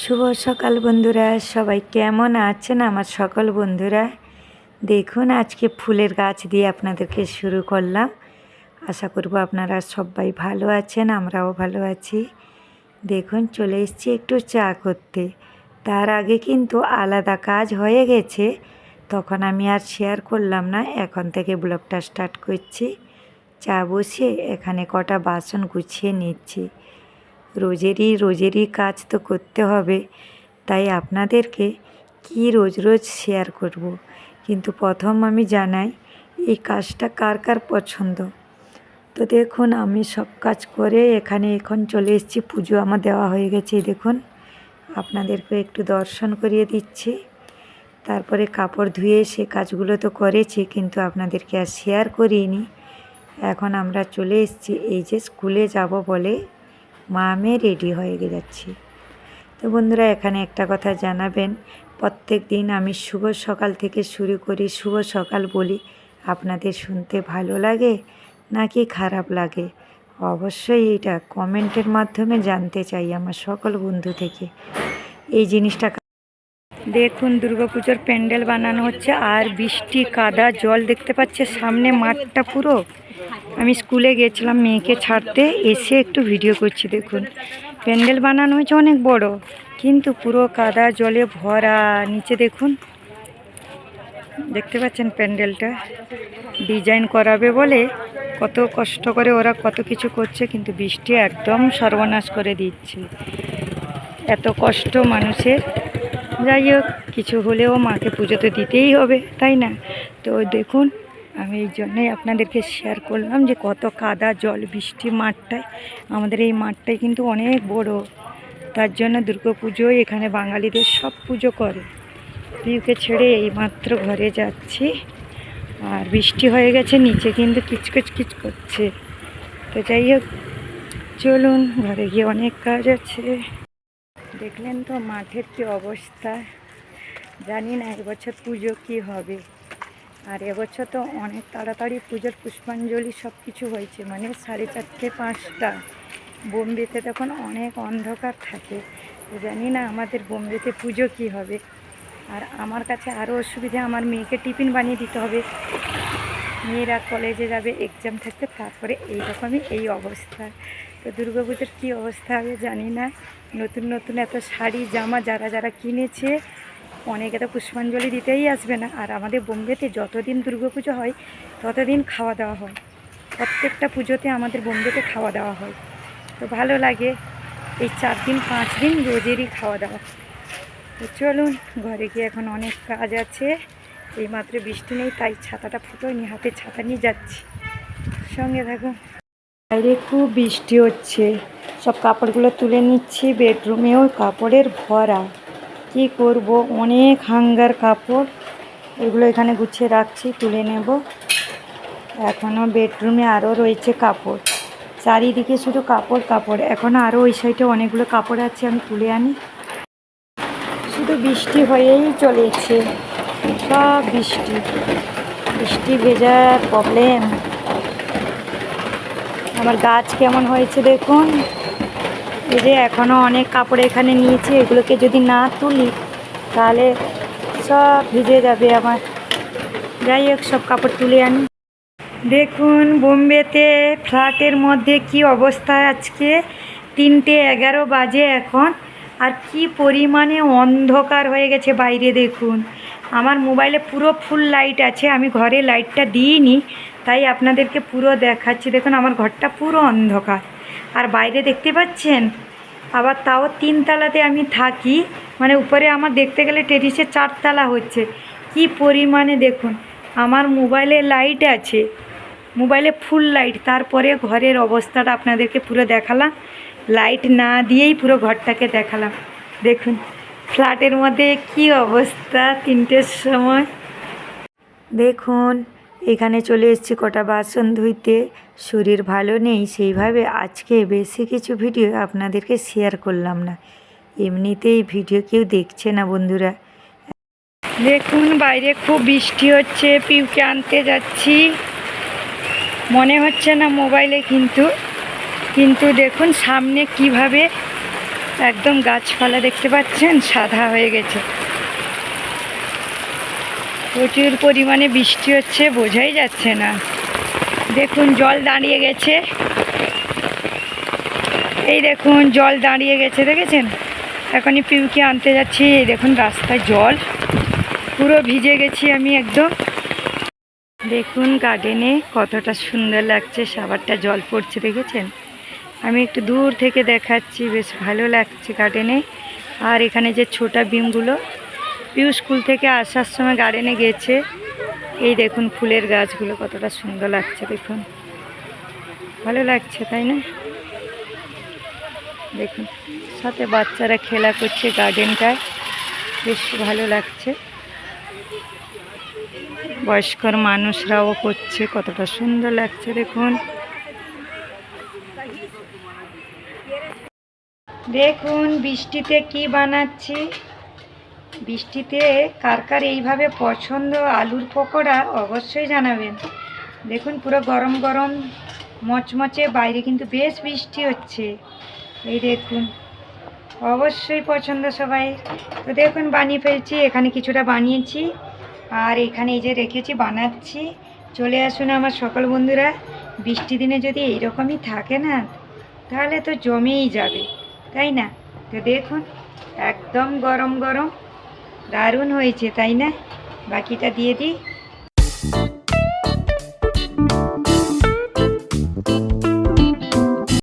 শুভ সকাল বন্ধুরা, সবাই কেমন আছেন আমার সকল বন্ধুরা? দেখুন, আজকে ফুলের গাছ দিয়ে আপনাদেরকে শুরু করলাম। আশা করব আপনারা সবাই ভালো আছেন, আমরাও ভালো আছি। দেখুন, চলে এসেছি একটু চা করতে। তার আগে কিন্তু আলাদা কাজ হয়ে গেছে, তখন আমি আর শেয়ার করলাম না, এখন থেকে ব্লগটা স্টার্ট করছি। চা বসিয়ে এখানে কটা বাসন গুছিয়ে নিচ্ছি। রোজেরই রোজেরই কাজ তো করতে হবে। তাই আপনাদেরকে কি রোজ রোজ শেয়ার করব। কিন্তু প্রথম আমি জানাই, এই কাজটা কার কার পছন্দ? তো দেখুন, আমি সব কাজ করে এখানে এখন চলে এসেছি। পুজো আমার দেওয়া হয়ে গেছে দেখুন। আপনাদেরকে একটু দর্শন করিয়ে দিচ্ছি। তারপরে কাপড় ধুয়ে সে কাজগুলো তো করেছি, কিন্তু আপনাদেরকে আর শেয়ার করিনি। এখন আমরা চলে এসেছি, এই যে স্কুলে যাব বলে মা আমি রেডি হয়ে যাচ্ছি। তো বন্ধুরা, এখানে একটা কথা জানাবেন, প্রত্যেক দিন আমি শুভ সকাল থেকে শুরু করি, শুভ সকাল বলি, আপনাদের শুনতে ভালো লাগে নাকি খারাপ লাগে? অবশ্যই এটা কমেন্টের মাধ্যমে জানতে চাই আমার সকল বন্ধু থেকে। এই জিনিসটা দেখুন দুর্গাপুজোর প্যান্ডেল বানানো হচ্ছে আর বৃষ্টি, কাদা, জল দেখতে পাচ্ছে সামনে মাঠটা পুরো। আমি স্কুলে গিয়েছিলাম মেয়েকে ছাড়তে, এসে একটু ভিডিও করছি, দেখুন। প্যান্ডেল বানানো হয়েছে অনেক বড়, কিন্তু পুরো কাদা, জলে ভরা, নিচে দেখুন। দেখতে পাচ্ছেন প্যান্ডেলটা। ডিজাইন করাবে বলে কত কষ্ট করে ওরা কত কিছু করছে, কিন্তু বৃষ্টি একদম সর্বনাশ করে দিচ্ছে। এত কষ্ট মানুষের। যাই হোক, কিছু হলেও মাকে পুজো তো দিতেই হবে, তাই না? তো দেখুন, আমি এই জন্যই আপনাদেরকে শেয়ার করলাম যে কত কাদা জল বৃষ্টি মাঠটায়। আমাদের এই মাঠটাই কিন্তু অনেক বড়। তার জন্য দুর্গা পুজোয় এখানে বাঙালিদের সব পুজো করে। পিউকে ছেড়ে এইমাত্র ঘরে যাচ্ছি। আর বৃষ্টি হয়ে গেছে, নিচে কিন্তু কিচকিচ কিচ করছে। তো যাই হোক, চলুন, ঘরে গিয়ে অনেক কাজ আছে। দেখলেন তো মাঠের কি অবস্থা? জানি না এবছর পুজো কি হবে। আর এবছর তো অনেক তাড়াতাড়ি পুজোর পুষ্পাঞ্জলি সব কিছু হয়েছে মানে সাড়ে চারটে, পাঁচটা। বোম্বেতে তখন অনেক অন্ধকার থাকে। জানি না আমাদের বোম্বেতে পুজো কি হবে। আর আমার কাছে আরও অসুবিধা, আমার মেয়েকে টিফিন বানিয়ে দিতে হবে। মেয়েরা কলেজে যাবে এক্সাম থাকতে তারপরে এইরকমই এই অবস্থা। তো দুর্গাপুজোর কী অবস্থা হবে জানি না। নতুন নতুন এত শাড়ি, জামা যারা যারা কিনেছে, অনেকে তো পুষ্পাঞ্জলি দিতেই আসবে না। আর আমাদের বোম্বেতে যতদিন দুর্গাপুজো হয়, ততদিন খাওয়া দাওয়া হয়। প্রত্যেকটা পুজোতে আমাদের বোম্বেতে খাওয়া দাওয়া হয়। তো ভালো লাগে। এই চার দিন, পাঁচ দিন রোজেরই খাওয়া দাওয়া। তো চলুন, ঘরে গিয়ে এখন অনেক কাজ আছে। এইমাত্র বৃষ্টি নেই, তাই ছাতাটা ফুটো, নিয়ে হাতে ছাতা নিয়ে যাচ্ছি। সঙ্গে থাকুন বাইরে খুব বৃষ্টি হচ্ছে। সব কাপড়গুলো তুলে নিচ্ছি, বেডরুমেও কাপড়ের ভরা। কি করব? অনেক হাঙ্গার কাপড়। এগুলো এখানে গুছিয়ে রাখছি, তুলে নেব। এখনও বেডরুমে আরও রয়েছে কাপড়। চারিদিকে শুধু কাপড় কাপড়। এখনও আরও ওই সাইডে অনেকগুলো কাপড় আছে, আমি তুলে আনি। শুধু বৃষ্টি হয়েই চলেছে। সব বৃষ্টি। বৃষ্টি ভেজার প্রবলেম আমার গাছ কেমন হয়েছে দেখুন। এই যে এখনও অনেক কাপড় এখানে নিয়েছি, এগুলোকে যদি না তুলি, তাহলে সব ভিজে যাবে আমার। যাই হোক, সব কাপড় তুলে আনি। দেখুন, বোম্বেতে ফ্ল্যাটের মধ্যে কি অবস্থা আজকে। তিনটে এগারো বাজে এখন। আর কি পরিমাণে অন্ধকার হয়ে গেছে বাইরে দেখুন। আমার মোবাইলে পুরো ফুল লাইট আছে, আমি ঘরে লাইটটা দিইনি, তাই আপনাদেরকে পুরো দেখাচ্ছি। দেখুন, আমার ঘরটা পুরো অন্ধকার। আর বাইরে দেখতে পাচ্ছেন? আবার তাও তিনতলাতে আমি থাকি মানে উপরে আমার দেখতে গেলে টেরিসে চারতলা হচ্ছে। কি পরিমাণে দেখুন, আমার মোবাইলে লাইট আছে, মোবাইলে ফুল লাইট। তারপরে ঘরের অবস্থাটা আপনাদেরকে পুরো দেখালাম। লাইট না দিয়েই পুরো ঘরটাকে দেখালাম। দেখুন। ফ্ল্যাটের মধ্যে কি অবস্থা তিনটের সময়? দেখুন এখানে চলে এসেছি কটা বাসন ধুইতে। শরীর ভালো নেই সেইভাবে আজকে বেশি কিছু ভিডিও আপনাদেরকে শেয়ার করলাম না। এমনিতেই ভিডিও কেউ দেখছে না বন্ধুরা। দেখুন বাইরে খুব বৃষ্টি হচ্ছে পিউকে আনতে যাচ্ছি। মনে হচ্ছে না মোবাইলে কিন্তু। কিন্তু দেখুন সামনে কীভাবে একদম গাছপালা দেখতে পাচ্ছেন, সাদা হয়ে গেছে। প্রচুর পরিমাণে বৃষ্টি হচ্ছে, বোঝাই যাচ্ছে না। দেখুন, জল দাঁড়িয়ে গেছে। এই দেখুন, জল দাঁড়িয়ে গেছে, দেখেছেন? এখনই পিউকে আনতে যাচ্ছি, এই দেখুন রাস্তায় জল। পুরো ভিজে গেছি আমি একদম। দেখুন গার্ডেনে কতটা সুন্দর লাগছে, সাবারটা জল পড়ছে, দেখেছেন? আমি একটু দূর থেকে দেখাচ্ছি, বেশ ভালো লাগছে গার্ডেনে আর এখানে যে ছোটা বিমগুলো পিউ স্কুল থেকে আসার সময় গার্ডেনে গেছে। এই দেখুন ফুলের গাছগুলো, কতটা সুন্দর লাগছে দেখুন। ভালো লাগছে, তাই না? দেখুন, সাথে বাচ্চারা খেলা করছে গার্ডেনটায় বেশ ভালো লাগছে। বয়স্কর মানুষরাও করছে, কতটা সুন্দর লাগছে দেখুন। দেখুন, বৃষ্টিতে কি বানাচ্ছি? বৃষ্টিতে কার কার এইভাবে পছন্দ আলুর পকোড়া অবশ্যই জানাবেন। দেখুন, পুরো গরম গরম, মচমচে, বাইরে কিন্তু বেশ বৃষ্টি হচ্ছে। এই দেখুন, অবশ্যই পছন্দ সবাই। তো দেখুন, বানিয়ে ফেলছি, এখানে কিছুটা বানিয়েছি। আর এখানে এই যে রেখেছি, বানাচ্ছি। চলে আসুন আমার সকল বন্ধুরা, বৃষ্টি দিনে যদি এইরকমই থাকে না, তাহলে তো জমেই যাবে। তাই না? তো দেখুন একদম গরম গরম দারুণ হয়েছে তাই না? বাকিটা দিয়ে দিই।